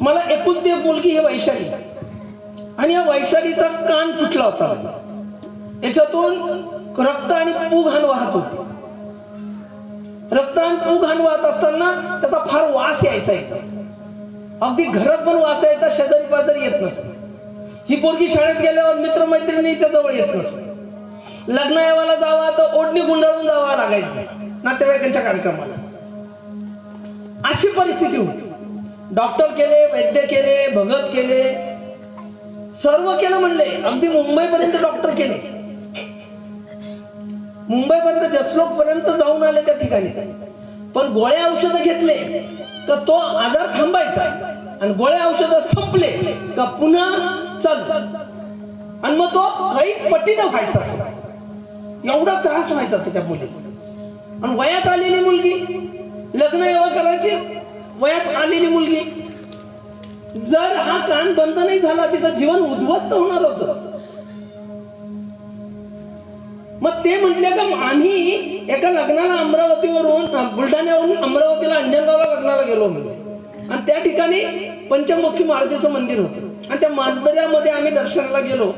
मला एकुलती एक मुलगी ही वैशाली. आणि या वैशालीचा कान फुटला होता. याच्यातून रक्त आणि पूघाण वाहत होते. रक्त आणि पूघाण वाहत असताना त्याचा फार वास यायचा एक अगदी घरात पण वास यायचा शेजारी पाजारी येत नसे ही पोरगी शाळेत गेल्यावर मित्रमैत्रिणीच्या जवळ येत नसे लग्न यावाला जावा तर ओढणी गुंडाळून जावा लागायचं नातेवाईकांच्या कार्यक्रमाला. अशी परिस्थिती होती. डॉक्टर केले वैद्य केले भगत केले सर्व केलं म्हणले. अगदी मुंबईपर्यंत डॉक्टर केले. मुंबईपर्यंत जसलोक पर्यंत जाऊन आले त्या ठिकाणी. पण गोळ्या औषधं घेतले तर तो आजार थांबायचा. आणि गोळ्या औषधं संपले का पुन्हा चल. आणि मग तो काही पटीनं व्हायचा. एवढा त्रास व्हायचा तो त्या मुली आणि वयात आलेली मुलगी लग्न येवा करायची? वयात आलेली मुलगी. जर हा कान बंद नाही झाला तिचं जीवन उद्ध्वस्त होणार होतं. मग ते म्हटले का आम्ही एका लग्नाला अमरावतीवरून बुलढाण्यावरून अमरावतीला अंजनगावला लग्नाला गेलो म्हणजे आणि त्या ठिकाणी पंचमुखी मारुतीचं मंदिर होतं. आणि त्या मंदिरामध्ये आम्ही दर्शनाला गेलो.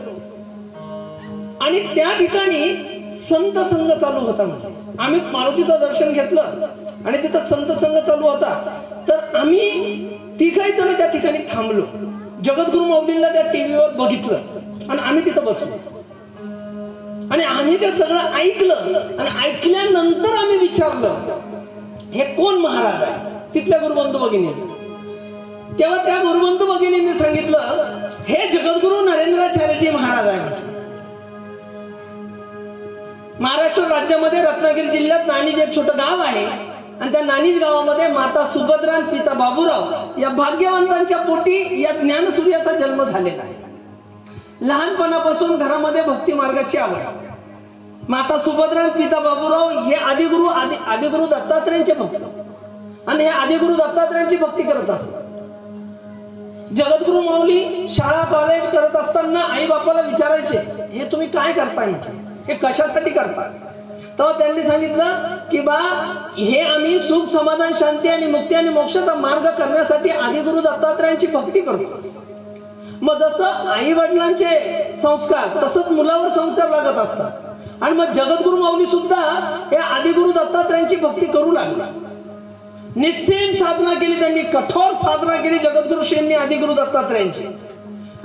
आणि त्या ठिकाणी संत संघ चालू होता म्हणजे आम्ही मारुतीचं दर्शन घेतलं. आणि तिथं संत संघ चालू होता. तर आम्ही तिघही जण त्या ठिकाणी थांबलो. जगद्गुरु माऊलींना त्या टीव्हीवर बघितलं आणि आम्ही तिथं बसलो. आणि आम्ही ते सगळं ऐकलं आणि ऐकल्यानंतर आम्ही विचारलं हे कोण महाराज आहे? तिथल्या गुरुबंधू भगिनी तेव्हा त्या गुरुबंधू भगिनींनी सांगितलं हे जगद्गुरु नरेंद्राचार्यजी महाराज आहे महाराष्ट्र राज्यामध्ये रत्नागिरी जिल्ह्यात नाणीज एक छोटं गाव आहे. आणि त्या नानीज गावामध्ये माता सुभद्रा आणि पिता बाबूराव या भाग्यवंतांच्या पोटी या ज्ञानसूर्याचा जन्म झालेला आहे. लहानपणापासून घरामध्ये भक्ती मार्गाची आवड माता सुभद्रा आणि पिता बाबूराव हे आदिगुरु आदि आदिगुरु दत्तात्रयांचे भक्त. आणि हे आदिगुरु दत्तात्रयांची भक्ती करत असत. जगद्गुरु माऊली शाळा कॉलेज करत असताना आई बापाला विचारायचे हे तुम्ही काय करताय हे कशासाठी करताय? तेव्हा त्यांनी सांगितलं की बा हे आम्ही सुख समाधान शांती आणि मुक्ती आणि मोक्षाचा मार्ग करण्यासाठी आदिगुरु दत्तात्रयांची भक्ती करतो. मग जसं आई वडिलांचे संस्कार तसंच मुलावर संस्कार लागत असतात. आणि मग जगद्गुरु माऊली सुद्धा हे आदिगुरु दत्तात्रयांची भक्ती करू लागला. निस्सेम साधना केली त्यांनी कठोर साधना केली जगद्गुरु श्रींनी आदिगुरु दत्तात्रयांची.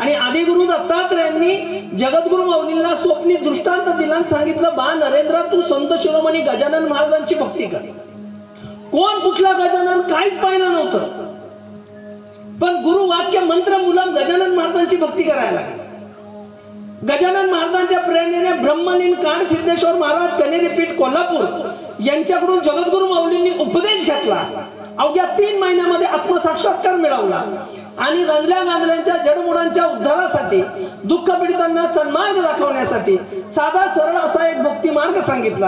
आणि आदिगुरु दत्तात्रयांनी जगद्गुरु माऊलींना स्वप्नी दृष्टांत दिला आणि सांगितलं बा नरेंद्र तू संत शिरोमणी गजानन महाराजांची भक्ती कर. कोण कुठला गजानन? काहीच पाहिलं नव्हतं. पण गुरु वाक्य मंत्र मुलाम गजानन महाराजांची भक्ती करायला लागली. गजानन महाराजांच्या प्रेरणेने ब्रह्मलीन कांड सिद्धेश्वर महाराज कनेरी पीठ कोल्हापूर यांच्याकडून जगद्गुरु माऊलींनी उपदेश घेतला. अवघ्या तीन महिन्यामध्ये आत्मसाक्षात्कार मिळवला. आणि रंजल्या गांजल्यांच्या जडमुडांच्या उद्धारासाठी दुःख पीडितांना सन्मार्ग दाखवण्यासाठी साधा सरळ असा एक भक्ती मार्ग सांगितला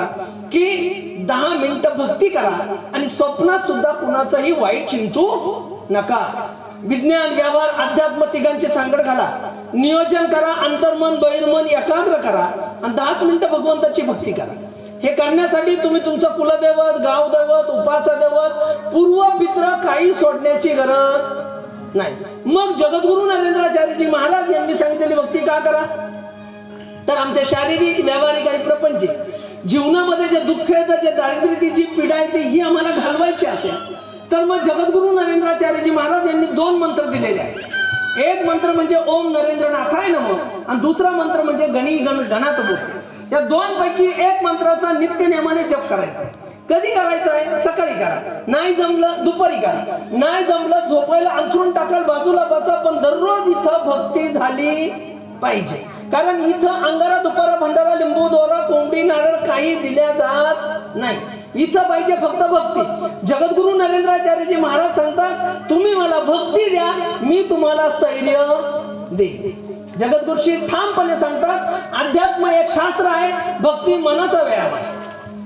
की दहा मिनिटं भक्ती करा आणि स्वप्नात सुद्धा कुणाचंही वाईट चिंतू नका. विज्ञान व्यवहार अध्यात्म तिघांची सांगड घाला. नियोजन करा अंतर्मन बहिर्मन एकाग्र करा आणि दहाच मिनिटं भगवंताची भक्ती करा. हे करण्यासाठी तुम्ही तुमचं कुलदैवत गावदैवत उपासदैवत पूर्व पित्र काही सोडण्याची गरज नाही. मग जगद्गुरु नरेंद्राचार्यजी महाराज यांनी सांगितलेली भक्ती का करा? तर आमच्या शारीरिक व्यावहारिक आणि प्रपंचिक जीवनामध्ये जे दुःख येतं जे दारिद्र्याची जी पीडा येते ही आम्हाला घालवायची असते तर मग जगद्गुरु नरेंद्राचार्यजी महाराज यांनी दोन मंत्र दिलेले आहेत. एक मंत्र म्हणजे ओम नरेंद्र नाथाय नम आणि दुसरा मंत्र म्हणजे गणी गण गणात बोल या दोन पैकी एक मंत्राचा नित्य नियमाने जप करायचा. कधी करायचं आहे? सकाळी करा. नाही जमलं दुपारी करा. नाही जमलं झोप बाजूला बसा पण दररोज इथं भक्ती झाली पाहिजे. कारण इथं अंगारा दुपारा भंडारा लिंबू दोरा कोंबडी नारळ काही दिल्या जात नाही. इथं पाहिजे फक्त भक्ती. जगद्गुरु नरेंद्राचार्यजी महाराज सांगतात तुम्ही मला भक्ती द्या मी तुम्हाला स्थैर्य दे जगद्गुरुशी ठामपणे सांगतात अध्यात्म एक शास्त्र आहे भक्ती मनाचा व्यायाम आहे.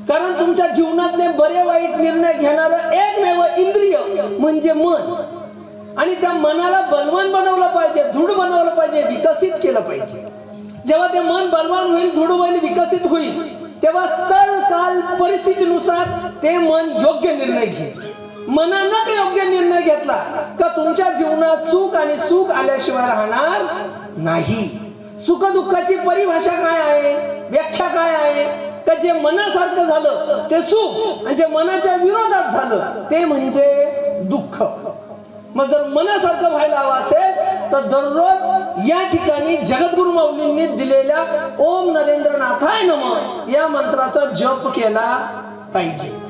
कारण तुमच्या जीवनातले बरे वाईट निर्णय घेणारं एकमेव इंद्रिय म्हणजे मन. आणि त्या मनाला बलवान बनवलं पाहिजे दृढ बनवलं पाहिजे विकसित केलं पाहिजे. जेव्हा ते मन बलवान होईल दृढ होईल विकसित होईल तेव्हा स्थळ काल परिस्थितीनुसार ते मन योग्य निर्णय घेईल. मनानं योग्य निर्णय घेतला का तुमच्या जीवनात सुख आणि सुख आल्याशिवाय राहणार नाही. सुख दुःखाची परिभाषा काय आहे? व्याख्या काय आहे? का जे मनासारखं झालं ते सुख आणि जे मनाच्या विरोधात झालं ते म्हणजे दुःख. मग जर मनासारखं व्हायला हवं असेल तर दररोज या ठिकाणी जगद्गुरु माऊलींनी दिलेल्या ओम नरेंद्र नाथाय नम या मंत्राचा जप केला पाहिजे.